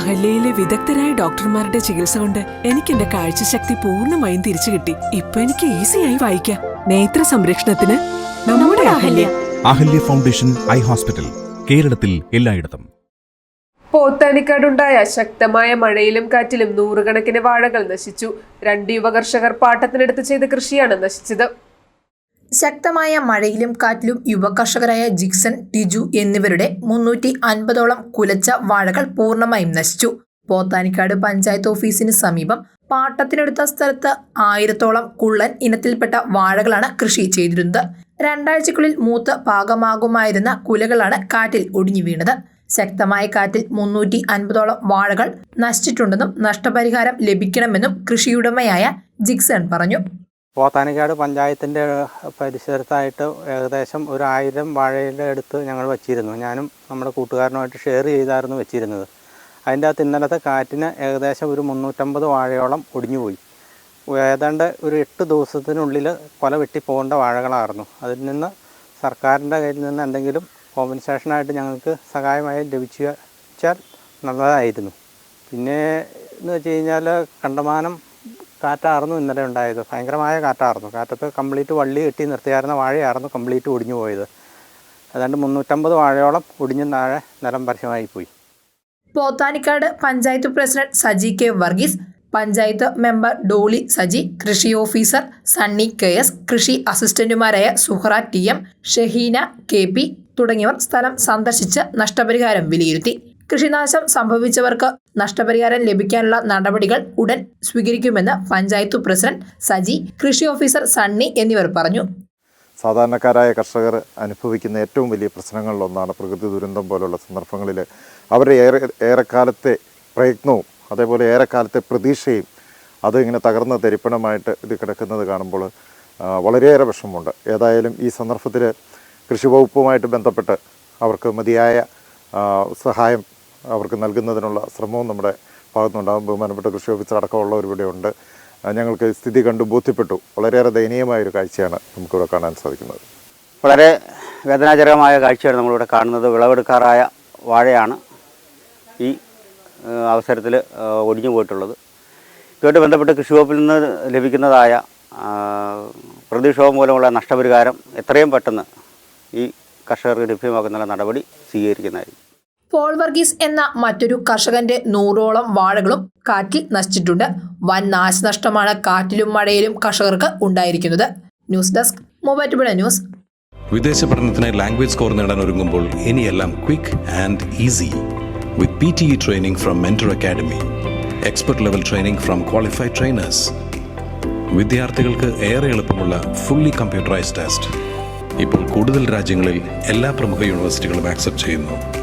അഹല്യയിലെ വിദഗ്ധരായ ഡോക്ടർമാരുടെ ചികിത്സ കൊണ്ട് എനിക്ക് എന്റെ കാഴ്ചശക്തി പൂർണമായും തിരിച്ചു കിട്ടി. ഇപ്പൊ എനിക്ക് ഈസിയായി വായിക്കാം. നേത്ര സംരക്ഷണത്തിന് നമ്മുടെ Ahalya. Ahalya foundation eye hospital കേരളത്തിൽ എല്ലായിടത്തും. പോത്താനിക്കാടുണ്ടായ ശക്തമായ മഴയിലും കാറ്റിലും നൂറുകണക്കിന് വാഴകൾ നശിച്ചു. രണ്ട് യുവകർഷകർ പാട്ടത്തിനെടുത്ത് ചെയ്ത കൃഷിയാണ് നശിച്ചത്. ശക്തമായ മഴയിലും കാറ്റിലും യുവകർഷകരായ ജിക്സൺ ടിജു എന്നിവരുടെ മുന്നൂറ്റി അൻപതോളം കുലച്ച വാഴകൾ പൂർണമായും നശിച്ചു. പോത്താനിക്കാട് പഞ്ചായത്ത് ഓഫീസിന് സമീപം പാട്ടത്തിനെടുത്ത സ്ഥലത്ത് ആയിരത്തോളം കുള്ളൻ ഇനത്തിൽപ്പെട്ട വാഴകളാണ് കൃഷി ചെയ്തിരുന്നത്. രണ്ടാഴ്ചക്കുള്ളിൽ മൂത്ത് പാകമാകുമായിരുന്ന കുലകളാണ് കാറ്റിൽ ഒടിഞ്ഞു വീണത്. ശക്തമായ കാറ്റിൽ മുന്നൂറ്റി അൻപതോളം വാഴകൾ നശിച്ചിട്ടുണ്ടെന്നും നഷ്ടപരിഹാരം ലഭിക്കണമെന്നും കൃഷിയുടമയായ ജിക്സൺ പറഞ്ഞു. പോത്താനിക്കാട് പഞ്ചായത്തിന്റെ പരിസരത്തായിട്ട് ഏകദേശം ഒരു ആയിരം വാഴയുടെ അടുത്ത് ഞങ്ങൾ വെച്ചിരുന്നു. ഞാനും നമ്മുടെ കൂട്ടുകാരനുമായിട്ട് ഷെയർ ചെയ്തായിരുന്നു വെച്ചിരുന്നത്. അതിന്റെ അകത്ത് ഇന്നലത്തെ കാറ്റിന് ഏകദേശം ഒരു മുന്നൂറ്റമ്പത് വാഴയോളം ഒടിഞ്ഞുപോയി. ഏതാണ്ട് ഒരു എട്ട് ദിവസത്തിനുള്ളിൽ കൊല വെട്ടി പോകേണ്ട വാഴകളായിരുന്നു. അതിൽ നിന്ന് സർക്കാരിന്റെ കയ്യിൽ നിന്ന് എന്തെങ്കിലും കോമ്പൻസേഷനായിട്ട് ഞങ്ങൾക്ക് സഹായമായി ലഭിച്ചാൽ നല്ലതായിരുന്നു. പിന്നെ എന്ന് വെച്ച് കഴിഞ്ഞാൽ കണ്ടമാനം കാറ്റായിരുന്നു ഇന്നലെ ഉണ്ടായത്. ഭയങ്കരമായ കാറ്റായിരുന്നു കാറ്റത്ത് കംപ്ലീറ്റ് വള്ളി കെട്ടി നിർത്തിയായിരുന്ന വാഴയായിരുന്നു കംപ്ലീറ്റ് ഒടിഞ്ഞു പോയത്. ഏതാണ്ട് മുന്നൂറ്റമ്പത് വാഴയോളം ഒടിഞ്ഞു താഴെ നിലം പോയി. Pothanikkad panchayat president Saji K Varghese panchayat member Dolly Saji കൃഷി ഓഫീസർ സണ്ണി കെ എസ് കൃഷി അസിസ്റ്റന്റുമാരായ Suhra T M Shaheena K P തുടങ്ങിയവർ സ്ഥലം സന്ദർശിച്ച് നഷ്ടപരിഹാരം വിലയിരുത്തി. കൃഷിനാശം സംഭവിച്ചവർക്ക് നഷ്ടപരിഹാരം ലഭിക്കാനുള്ള നടപടികൾ ഉടൻ സ്വീകരിക്കുമെന്ന് പഞ്ചായത്ത് പ്രസിഡന്റ് സജി കൃഷി ഓഫീസർ സണ്ണി എന്നിവർ പറഞ്ഞു. സാധാരണക്കാരായ കർഷകർ അനുഭവിക്കുന്ന ഏറ്റവും വലിയ പ്രശ്നങ്ങളിലൊന്നാണ് പ്രകൃതി ദുരന്തം പോലുള്ള സന്ദർഭങ്ങളിൽ അവരുടെ ഏറെ ഏറെക്കാലത്തെ പ്രയത്നവും അതേപോലെ ഏറെക്കാലത്തെ പ്രതീക്ഷയും അത് ഇങ്ങനെ തകർന്ന തരിപ്പണമായിട്ട് ഇത് കിടക്കുന്നത് കാണുമ്പോൾ വളരെയേറെ വിഷമമുണ്ട്. ഏതായാലും ഈ സന്ദർഭത്തിൽ കൃഷി വകുപ്പുമായിട്ട് ബന്ധപ്പെട്ട് അവർക്ക് മതിയായ സഹായം അവർക്ക് നൽകുന്നതിനുള്ള ശ്രമവും നമ്മുടെ ഭാഗത്തുനിന്നുണ്ടാകും. ബഹുമാനപ്പെട്ട കൃഷി ഓഫീസർ അടക്കമുള്ളവർ ഉണ്ട് ഞങ്ങൾക്ക് സ്ഥിതി കണ്ടു ബോധ്യപ്പെട്ടു. വളരെയേറെ ദയനീയമായ ഒരു കാഴ്ചയാണ് നമുക്കിവിടെ കാണാൻ സാധിക്കുന്നത്. വളരെ വേദനാജനകമായ കാഴ്ചയാണ് നമ്മളിവിടെ കാണുന്നത്. വിളവെടുക്കാറായ വാഴയാണ് ഈ അവസരത്തിൽ ഒടിഞ്ഞു പോയിട്ടുള്ളത്. ഇതുമായിട്ട് ബന്ധപ്പെട്ട് കൃഷി വകുപ്പിൽ നിന്ന് ലഭിക്കുന്നതായ ആ, പ്രതിക്ഷോഭം മൂലമുള്ള നഷ്ടപരിഹാരം എത്രയും പെട്ടെന്ന് ഈ കർഷകർക്ക് ലഭ്യമാക്കുന്ന നടപടി സ്വീകരിക്കുന്നതായിരിക്കും. പോൾ വർഗീസ് എന്ന മറ്റൊരു കർഷകന്റെ നൂറോളം വാഴകളും കാറ്റിൽ നശിച്ചിട്ടുണ്ട്. വൻ നാശനഷ്ടമാണ് കാറ്റിലും മഴയിലും കർഷകർക്ക് ഉണ്ടായിരിക്കുന്നത്. News desk mobile news. വിദേശ പഠനത്തിന് ലാംഗ്വേജ് സ്കോർ നേടാൻ ഒരുങ്ങുമ്പോൾ ഇനിയെല്ലാം quick and easy with P T E training from Mentor Academy expert level training from qualified trainers. വിദ്യാർത്ഥികൾക്ക് ഏറെ എളുപ്പമുള്ള ഫുള്ളി കമ്പ്യൂട്ടറൈസ്ഡ് ടെസ്റ്റ്. ഇപ്പോൾ കൂടുതൽ രാജ്യങ്ങളിൽ എല്ലാ പ്രമുഖ യൂണിവേഴ്സിറ്റികളും ആക്സെപ്റ്റ് ചെയ്യുന്നു.